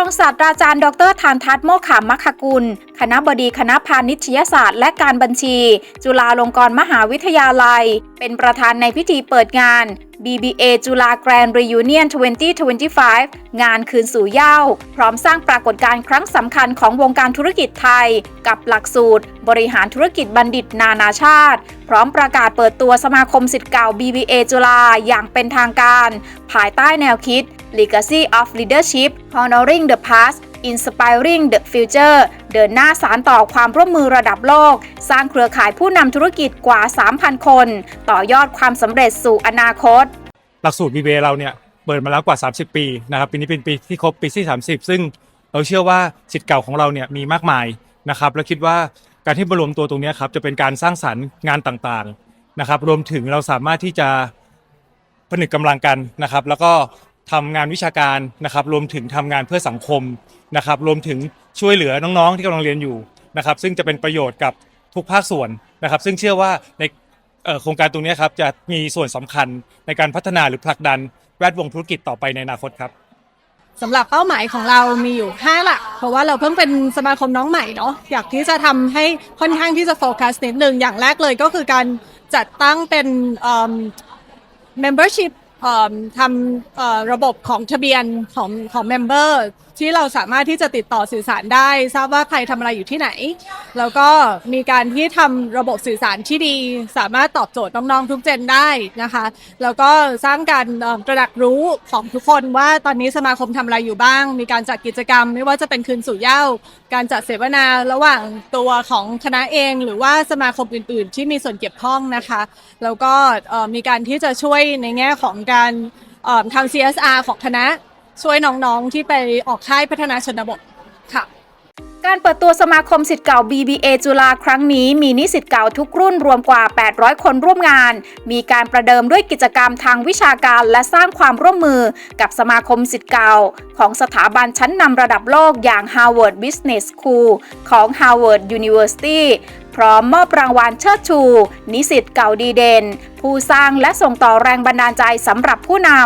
องศาสตราจารย์ ดรธานทัศน์โมขามมัคคกุล คณะบดีคณะพาณิชยศาสตร์และการบัญชี จุฬาลงกรณ์มหาวิทยาลัย เป็นประธานในพิธีเปิดงาน BBA จุฬาแกรนด์ Reunion 2025 งานคืนสู่เย้า พร้อมสร้างปรากฏการณ์ครั้งสำคัญของวงการธุรกิจไทย กับหลักสูตร บริหารธุรกิจบัณฑิตนานาชาติ พร้อมประกาศเปิดตัวสมาคมสิทธิ์เก่า BBA จุฬาอย่างเป็นทางการ ภายใต้แนวคิด Legacy of Leadership Honoring the Past Inspiring the Future เดินหน้าสารต่อความร่วมมือระดับโลก สร้างเครือข่ายผู้นำธุรกิจกว่า 3,000 คน ต่อยอดความสำเร็จสู่อนาคต หลักสูตร BBA เราเนี่ยเปิดมาแล้วกว่า 30 ปีนะครับปีนี้เป็นปีที่ครบปีที่ 30 ซึ่งเราเชื่อว่าสิทธิ์เก่าของเราเนี่ยมีมากมายนะครับและคิดว่าการที่มารวมตัวตรงนี้ครับจะเป็นการสร้างสรรค์งานต่างๆนะครับรวมถึงเราสามารถที่จะผนึกกำลังกันนะครับ แล้วก็ ทำงานวิชาการนะครับรวมถึงทำงานเพื่อสังคมนะครับรวมถึงช่วยเหลือน้องๆที่กำลังเรียนอยู่นะครับซึ่งจะเป็นประโยชน์กับทุกภาคส่วนนะครับ ซึ่งเชื่อว่าในโครงการตรงนี้ครับจะมีส่วนสำคัญในการพัฒนาหรือผลักดันแวดวงธุรกิจต่อไปในอนาคตครับสำหรับเป้าหมายของเรามีอยู่ 5 หลัก เพราะว่าเราเพิ่งเป็นสมาคมน้องใหม่เนาะอยากที่จะทำให้ค่อนข้างที่จะโฟกัสนิดหนึ่งอย่างแรกเลยก็คือการจัดตั้งเป็น membership ทำระบบของทะเบียนของของเมมเบอร์ ที่เราสามารถที่จะติดต่อสื่อสารได้ ทราบว่าใครทำอะไรอยู่ที่ไหน แล้วก็มีการที่ทำระบบสื่อสารที่ดี สามารถตอบโจทย์น้องๆทุกเจนได้นะคะ แล้วก็สร้างการตระหนักรู้ของทุกคนว่าตอนนี้สมาคมทำอะไรอยู่บ้าง มีการจัดกิจกรรม ไม่ว่าจะเป็นคืนสู่เหย้าการจัดเสวนาระหว่างตัวของคณะเอง หรือว่าสมาคมอื่น ๆ ที่มีส่วนเกี่ยวข้องนะคะ แล้วก็มีการที่จะช่วยในแง่ของการทำ CSR ของคณะ ช่วยน้องๆที่ไปออกค่ายพัฒนาชนบทค่ะ การเปิดตัวสมาคมสิทธิ์เก่า BBA จุฬาครั้งนี้มีนิสิตเก่าทุกรุ่นรวมกว่า 800 คนร่วมงาน มีการประเดิมด้วยกิจกรรมทางวิชาการและสร้างความร่วมมือกับสมาคมสิทธิ์เก่า ของสถาบันชั้นนำระดับโลกอย่าง Harvard Business School ของ Harvard University พร้อมมอบรางวัลเชิดชู นิสิตเก่าดีเด่น ผู้สร้างและส่งต่อแรงบันดาลใจสำหรับผู้นำ